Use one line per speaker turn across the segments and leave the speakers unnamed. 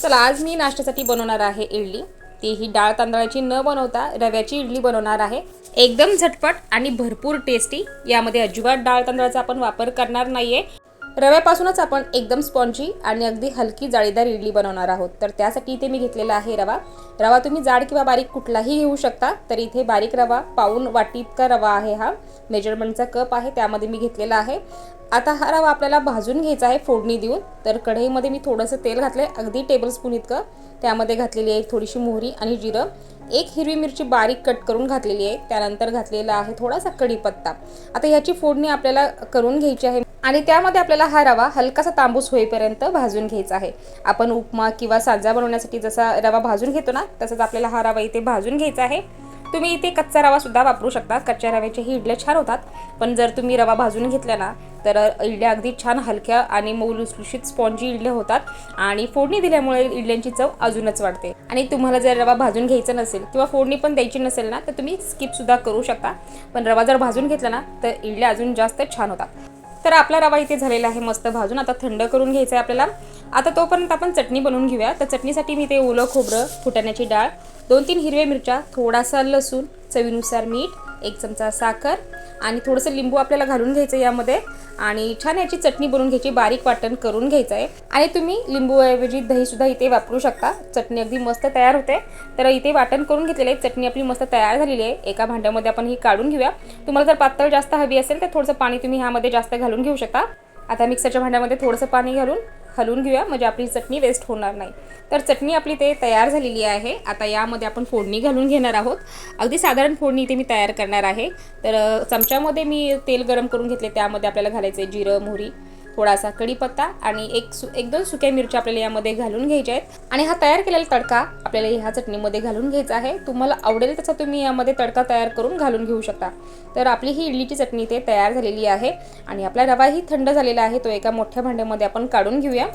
चला आज मी नाश्त्यासाठी बनवणार आहे इडली. तीही डाळ तांदळाची न बनवता रव्याची इडली बनवणार आहे. एकदम झटपट आणि भरपूर टेस्टी यामध्ये अजिबात डाळ तांदळाचा आपण वापर करणार नाहीये. रव्यापासूनच आपण एकदम स्पॉन्जी आणि अगदी हलकी जाळीदार इडली बनवणार आहोत. तर त्यासाठी इथे मी घेतलेला आहे रवा. रवा तुम्ही जाड किंवा बारीक कुठलाही घेऊ शकता तर इथे बारीक रवा पाऊन वाटी इतका रवा आहे हा. मेजरमेंटचा कप आहे त्यामध्ये मी घेतलेला आहे. आता हा रवा आपल्याला भाजून घ्यायचा आहे फोडणी देऊन. तर कढईमध्ये मी थोडंसं तेल घातलं आहे अगदी टेबलस्पून इतकं. त्यामध्ये घातलेली आहे थोडीशी मोहरी आणि जिरं. एक हिरवी मिरची बारीक कट करून घातलेली आहे. त्यानंतर घातलेला आहे थोडासा कढीपत्ता. आता ह्याची फोडणी आपल्याला करून घ्यायची आहे. आणि त्यामध्ये आपल्याला हा रवा हलकासा तांबूस होईपर्यंत भाजून घ्यायचा आहे. आपण उपमा किंवा सांजा बनवण्यासाठी जसा रवा भाजून घेतो ना तसंच आपल्याला हा रवा इथे भाजून घ्यायचा आहे. तुम्ही इथे कच्चा रवा सुद्धा वापरू शकता. कच्च्या रव्याचे ही इडल्या छान होतात. पण जर तुम्ही रवा भाजून घेतल्या ना तर इडल्या अगदी छान हलक्या आणि मऊ लुसलुशीत स्पॉन्जी इडल्या होतात. आणि फोडणी दिल्यामुळे इडल्यांची चव अजूनच वाढते. आणि तुम्हाला जर रवा भाजून घ्यायचा नसेल किंवा फोडणी पण द्यायची नसेल ना तर तुम्ही स्किपसुद्धा करू शकता. पण रवा जर भाजून घेतला ना तर इडल्या अजून जास्त छान होतात. तर आपला रवा इथे झालेला आहे मस्त भाजून. आता थंड करून घ्यायचा आहे आपल्याला. आता तोपर्यंत आपण चटणी बनवून घेऊया. तर चटणीसाठी मी ते ओलं खोबरं फुटाण्याची डाळ दोन तीन हिरव्या मिरच्या थोडासा लसूण चवीनुसार मीठ एक चमचा साखर आणि थोडंसं लिंबू आपल्याला घालून घ्यायचं यामध्ये. आणि छान याची चटणी बनवून घ्यायची बारीक वाटण करून घ्यायचं आहे आणि तुम्ही लिंबूऐवजी दहीसुद्धा इथे वापरू शकता. चटणी अगदी मस्त तयार होते. तर इथे वाटण करून घेतलेलं आहे. चटणी आपली मस्त तयार झालेली आहे. एका भांड्यामध्ये आपण ही काढून घेऊया. तुम्हाला जर पातळ जास्त हवी असेल तर थोडंसं पाणी तुम्ही ह्यामध्ये जास्त घालून घेऊ शकता. आता मिक्सरच्या भांड्यामध्ये थोडंसं पाणी घालून हलवून घेऊया. म्हणजे आपली चटणी वेस्ट होणार नाही. तर चटणी आपली ते तयार झालेली आहे. आता यामध्ये आपण फोडणी घालून घेणार आहोत. अगदी साधारण फोडणी इथे मी तयार करणार आहे. तर चमच्यामध्ये मी तेल गरम करून घेतले. त्यामध्ये आपल्याला घालायचं आहे जिरं मोहरी. थोडासा कढीपत्ता आणि एक सु एक दोन सुक्या मिरच्या आपल्याला यामध्ये घालून घ्यायच्या आहेत. आणि हा तयार केलेला तडका आपल्याला ह्या चटणीमध्ये घालून घ्यायचा आहे. तुम्हाला आवडेल तसा तुम्ही यामध्ये तडका तयार करून घालून घेऊ शकता. तर आपली ही इडलीची चटणी ते तयार झालेली आहे. आणि आपला रवाही थंड झालेला आहे. तो एका मोठ्या भांड्यामध्ये आपण काढून घेऊया.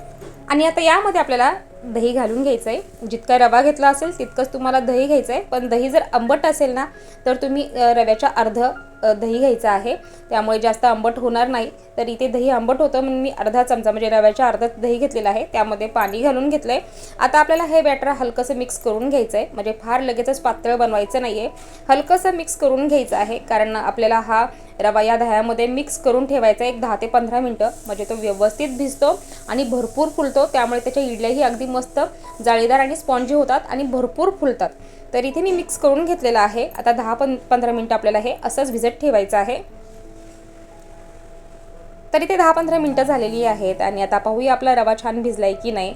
आणि आता यामध्ये आपल्याला दही घालून घ्यायचं आहे जितका रवा घेतला असेल तितकंच तुम्हाला दही घ्यायचं आहे पण दही जर आंबट असेल ना तर तुम्ही रव्याच्या अर्ध दही घ्यायचं आहे. त्यामुळे जास्त आंबट होणार नाही. तर इथे दही आंबट होतं म्हणून मी अर्धा चमचा म्हणजे रव्याच्या अर्धा दही घेतलेलं आहे. त्यामध्ये पाणी घालून घेतलं आहे आता आपल्याला हे बॅटर हलकंसं मिक्स करून घ्यायचं आहे म्हणजे फार लगेचच पातळ बनवायचं नाही आहे हलकंसं मिक्स करून घ्यायचं आहे. कारण आपल्याला हा रवा या दह्यामध्ये मिक्स करून ठेवायचा एक दहा ते पंधरा मिनटं. म्हणजे तो व्यवस्थित भिजतो आणि भरपूर फुलतो. त्यामुळे त्याच्या इडल्याही अगदी मस्त जाळीदार आणि स्पॉन्जी होतात आणि भरपूर फुलतात. तर इथे मी मिक्स करून घेतलेलं आहे. आता दहा पं पंधरा मिनटं आपल्याला हे असंच भिजत ठेवायचं आहे. तर इथे दहा पंधरा मिनटं झालेली आहेत आणि आता पाहूया आपला रवा छान भिजलाय की नाही.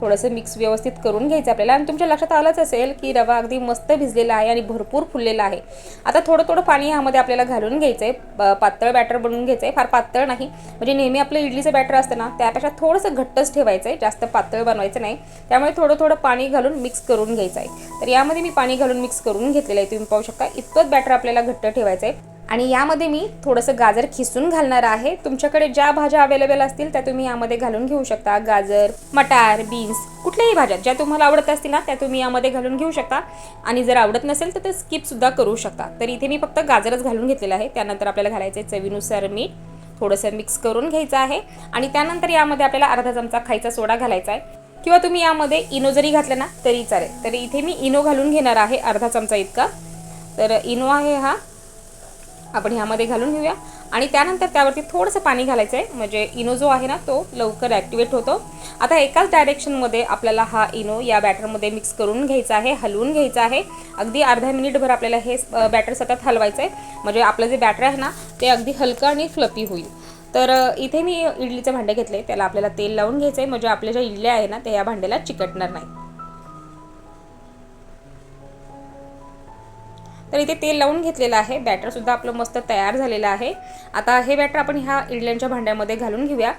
थोडंसं मिक्स व्यवस्थित करून घ्यायचं आपल्याला. आणि तुमच्या लक्षात आलंच असेल की रवा अगदी मस्त भिजलेला आहे आणि भरपूर फुललेला आहे. आता थोडं थोडं पाणी ह्यामध्ये आपल्याला घालून घ्यायचं आहे पातळ बॅटर बनवून घ्यायचं आहे फार पातळ नाही. म्हणजे नेहमी आपलं इडलीचं बॅटर असतं ना त्यापेक्षा थोडंसं घट्टच ठेवायचं आहे जास्त पातळ बनवायचं नाही. त्यामुळे थोडं थोडं पाणी घालून मिक्स करून घ्यायचं आहे तर यामध्ये मी पाणी घालून मिक्स करून घेतलेलं आहे. तुम्ही पाहू शकता इतकंच बॅटर आपल्याला घट्ट ठेवायचं आहे आणि यामध्ये मी थोडंसं गाजर खिसून घालणार आहे. तुमच्याकडे ज्या भाज्या अवेलेबल असतील त्या तुम्ही यामध्ये घालून घेऊ शकता. गाजर मटार बीन्स कुठल्याही भाज्या ज्या तुम्हाला आवडत असतील ना त्या तुम्ही यामध्ये घालून घेऊ शकता. आणि जर आवडत नसेल तर ते स्किपसुद्धा करू शकता. तर इथे मी फक्त गाजरच घालून घेतलेलं आहे. त्यानंतर आपल्याला घालायचं आहे चवीनुसार मीठ. थोडंसं मिक्स करून घ्यायचं आहे. आणि त्यानंतर यामध्ये आपल्याला अर्धा चमचा खायचा सोडा घालायचा आहे. किंवा तुम्ही यामध्ये इनो जरी घातलं ना तरी चालेल. तर इथे मी इनो घालून घेणार आहे अर्धा चमचा इतका. तर इनो आहे हा. आपण ह्यामध्ये घालून घेऊया. आणि त्यानंतर त्यावरती थोडंसं पाणी घालायचं आहे म्हणजे इनो जो आहे ना तो लवकर ॲक्टिवेट होतो. आता एकाच डायरेक्शनमध्ये आपल्याला हा इनो या बॅटरमध्ये मिक्स करून घ्यायचा आहे हलवून घ्यायचा आहे. अगदी अर्धा मिनिटभर आपल्याला हे बॅटर सतत हलवायचं आहे म्हणजे आपलं जे बॅटर आहे ना ते अगदी हलकं आणि फ्लपी होईल. तर इथे मी इडलीचं भांडं घेतलं आहे त्याला आपल्याला तेल लावून घ्यायचं आहे म्हणजे आपल्या ज्या इडल्या आहे ना त्या या भांड्याला चिकटणार नाही तर इथे तेल लावून घेतलेलं आहे. बॅटरसुद्धा आपलं मस्त तयार झालेलं आहे. आता हे बॅटर आपण ह्या इडल्यांच्या भांड्यामध्ये घालून घेऊया.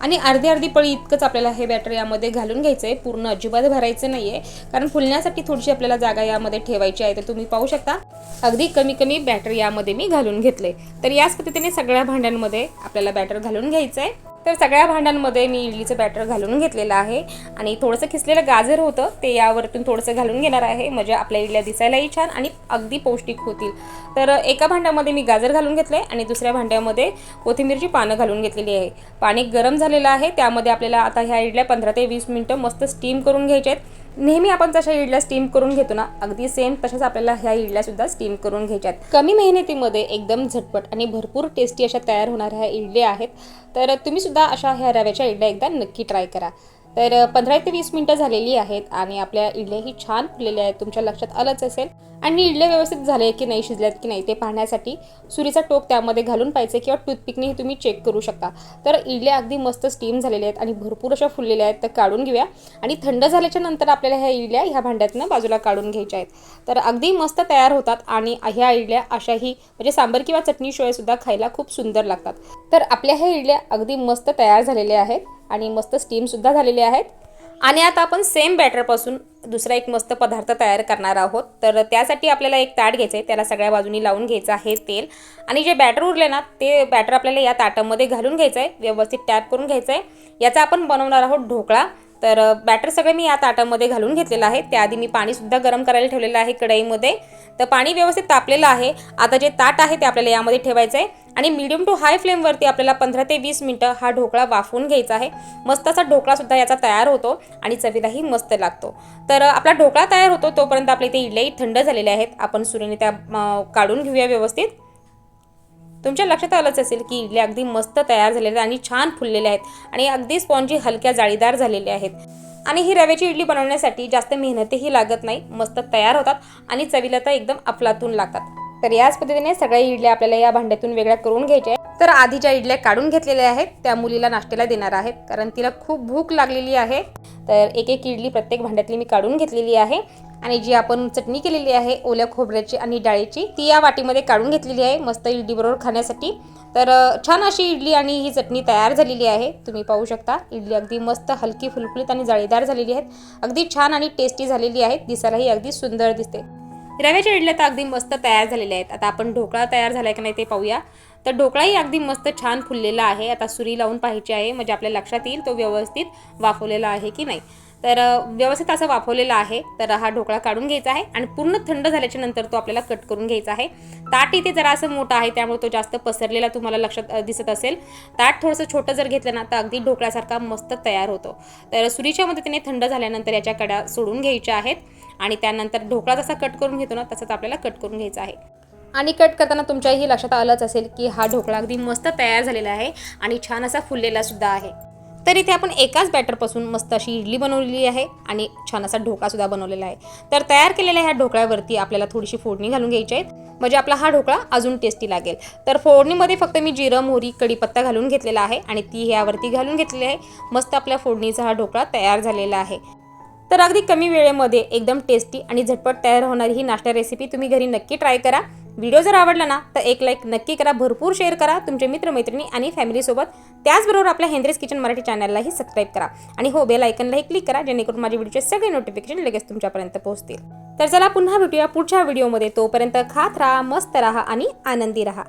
आणि अर्धी अर्धी पळी इतकंच आपल्याला हे बॅटर यामध्ये घालून घ्यायचं आहे पूर्ण अजिबात भरायचं नाही आहे कारण फुलण्यासाठी थोडीशी आपल्याला जागा यामध्ये ठेवायची आहे तर तुम्ही पाहू शकता. अगदी कमी कमी बॅटर यामध्ये मी घालून घेतले तर याच पद्धतीने सगळ्या भांड्यांमध्ये आपल्याला बॅटर घालून घ्यायचं आहे तर सगळ्या भांड्यांमध्ये मी इडलीचं बॅटर घालून घेतलेलं आहे. आणि थोडंसं खिसलेलं गाजर होतं ते यावरतून थोडंसं घालून घेणार आहे. म्हणजे आपल्या इडल्या दिसायलाही छान आणि अगदी पौष्टिक होतील. तर एका भांड्यामध्ये मी गाजर घालून घेतले आणि दुसऱ्या भांड्यामध्ये कोथिंबीरची पानं घालून घेतलेली आहे. पाणी गरम झालेलं आहे त्यामध्ये आपल्याला आता ह्या इडल्या पंधरा ते वीस मिनटं मस्त स्टीम करून घ्यायच्या आहेत. नेहमी आपण जशा इडल्या स्टीम करून घेतो ना अगदी सेम तशाच आपल्याला ह्या इडल्या सुद्धा स्टीम करून घ्यायच्या आहेत कमी मेहनतीमध्ये एकदम झटपट आणि भरपूर टेस्टी अशा तयार होणाऱ्या ह्या इडल्या आहेत. तर तुम्ही सुद्धा अशा ह्या रव्याच्या इडल्या एकदा नक्की ट्राय करा. तर पंधरा ते वीस मिनटं झालेली आहेत आणि आपल्या इडल्याही छान फुललेल्या आहेत. तुमच्या लक्षात आलंच असेल. आणि इडल्या व्यवस्थित झाले की नाही शिजल्यात की नाही ते पाहण्यासाठी सुरीचा टोक त्यामध्ये घालून पाहिजे किंवा टूथपिकनेही तुम्ही चेक करू शकता. तर इडल्या अगदी मस्त स्टीम झालेल्या आहेत आणि भरपूर अशा फुललेल्या आहेत तर काढून घेऊया. आणि थंड झाल्याच्यानंतर आपल्याला ह्या इडल्या ह्या भांड्यातनं बाजूला काढून घ्यायच्या आहेत. तर अगदी मस्त तयार होतात आणि ह्या इडल्या अशाही म्हणजे सांबर किंवा चटणीशिवाय सुद्धा खायला खूप सुंदर लागतात. तर आपल्या ह्या इडल्या अगदी मस्त तयार झालेल्या आहेत. आणि मस्त स्टीमसुद्धा झालेले आहेत. आणि आता आपण सेम बॅटरपासून दुसरा एक मस्त पदार्थ तयार करणार आहोत. तर त्यासाठी आपल्याला एक ताट घ्यायचं आहे त्याला सगळ्या बाजूनी लावून घ्यायचं आहे तेल. आणि जे बॅटर उरले ना ते बॅटर आपल्याला या ताटामध्ये घालून घ्यायचं आहे व्यवस्थित टॅप करून घ्यायचं आहे याचा आपण बनवणार आहोत ढोकळा. तर बॅटर सगळं मी या ताटामध्ये घालून घेतलेलं आहे. त्याआधी मी पाणीसुद्धा गरम करायला ठेवलेलं आहे कढईमध्ये. तर पाणी व्यवस्थित तापलेलं आहे. आता जे ताट आहे ते आपल्याला यामध्ये ठेवायचं आहे आणि मीडियम टू हाय फ्लेमवरती आपल्याला पंधरा ते वीस मिनटं हा ढोकळा वाफवून घ्यायचा आहे. मस्त असा ढोकळासुद्धा याचा तयार होतो आणि चवीलाही मस्त लागतो. तर आपला ढोकळा तयार होतो तोपर्यंत आपल्या इथे इडल्याही थंड झालेल्या आहेत. आपण सुरीने त्या काढून घेऊया व्यवस्थित. तुमच्या लक्षात आलंच असेल की इडल्या अगदी मस्त तयार झालेल्या आहेत आणि छान फुललेल्या आहेत आणि अगदी स्पॉन्जी हलक्या जाळीदार झालेल्या आहेत. आणि ही रव्याची इडली बनवण्यासाठी जास्त मेहनतही लागत नाही मस्त तयार होतात आणि चवीला तर एकदम अफलातून लागतात. तर याच पद्धतीने सगळ्या इडल्या आपल्याला या भांड्यातून वेगळ्या करून घ्यायच्या आहेत. तर आधी ज्या इडल्या काढून घेतलेल्या आहेत. त्या मुलीला नाश्त्याला देणार आहेत कारण तिला खूप भूक लागलेली आहे. तर एक एक इडली प्रत्येक भांड्यातली मी काढून घेतलेली आहे. आणि जी आपण चटणी केलेली आहे ओल्या खोबऱ्याची आणि डाळीची ती या वाटीमध्ये काढून घेतलेली आहे मस्त इडली बरोबर खाण्यासाठी. तर छान अशी इडली आणि ही चटणी तयार झालेली आहे. तुम्ही पाहू शकता इडली अगदी मस्त हलकी फुलफुलीत आणि जाळीदार झालेली आहेत. अगदी छान आणि टेस्टी झालेली आहे दिसायलाही अगदी सुंदर दिसते. रव्याच्या इडल्या तर अगदी मस्त तयार झालेल्या आहेत. आता आपण ढोकळा तयार झाला आहे की नाही ते पाहूया. तर ढोकळाही अगदी मस्त छान फुललेला आहे. आता सुरी लावून पाहायची आहे. म्हणजे आपल्या लक्षात येईल तो व्यवस्थित वाफवलेला आहे की नाही. तर व्यवस्थित असं वाफवलेला आहे. तर हा ढोकळा काढून घ्यायचा आहे आणि पूर्ण थंड झाल्याच्यानंतर तो आपल्याला कट करून घ्यायचा आहे. ताट इथे जरा असं मोठं आहे त्यामुळे तो जास्त पसरलेला तुम्हाला लक्षात दिसत असेल. ताट थोडंसं छोटं जर घेतलं ना तर अगदी ढोकळ्यासारखा मस्त तयार होतो. तर सुरीच्या मदतीने थंड झाल्यानंतर याच्या कड्या सोडून घ्यायच्या आहेत आणि त्यानंतर ढोकळा जसा कट करून घेतो ना तसंच आपल्याला कट करून घ्यायचा आहे. आणि कट करताना तुमच्याही लक्षात आलंच असेल की हा ढोकळा अगदी मस्त तयार झालेला आहे आणि छान असा फुललेला सुद्धा आहे. तर इथे आपण एकाच बॅटरपासून मस्त अशी इडली बनवलेली आहे आणि छान असा ढोकळासुद्धा बनवलेला आहे. तर तयार केलेल्या ह्या ढोकळ्यावरती आपल्याला थोडीशी फोडणी घालून घ्यायची आहेत म्हणजे आपला हा ढोकळा अजून टेस्टी लागेल. तर फोडणीमध्ये फक्त मी जिरं मोहरी कढीपत्ता घालून घेतलेला आहे आणि ती ह्यावरती घालून घेतलेली आहे. मस्त आपल्या फोडणीचा हा ढोकळा तयार झालेला आहे. तर अगदी कमी वेळेमध्ये एकदम टेस्टी आणि झटपट तयार होणारी ही नाश्ता रेसिपी तुम्ही घरी नक्की ट्राय करा. व्हिडिओ जर आवडला ना तर एक लाईक नक्की करा भरपूर शेअर करा तुमचे मित्रमैत्रिणी आणि फॅमिलीसोबत त्याचबरोबर आपल्या हेंद्रेस किचन मराठी चॅनललाही सबस्क्राईब करा आणि हो बेल आयकनलाही क्लिक करा जेणेकरून माझे व्हिडिओचे सगळे नोटिफिकेशन लगेच तुमच्यापर्यंत पोहोचतील. तर चला पुन्हा भेटूया पुढच्या व्हिडिओमध्ये तोपर्यंत खात राहा मस्त राहा आणि आनंदी राहा.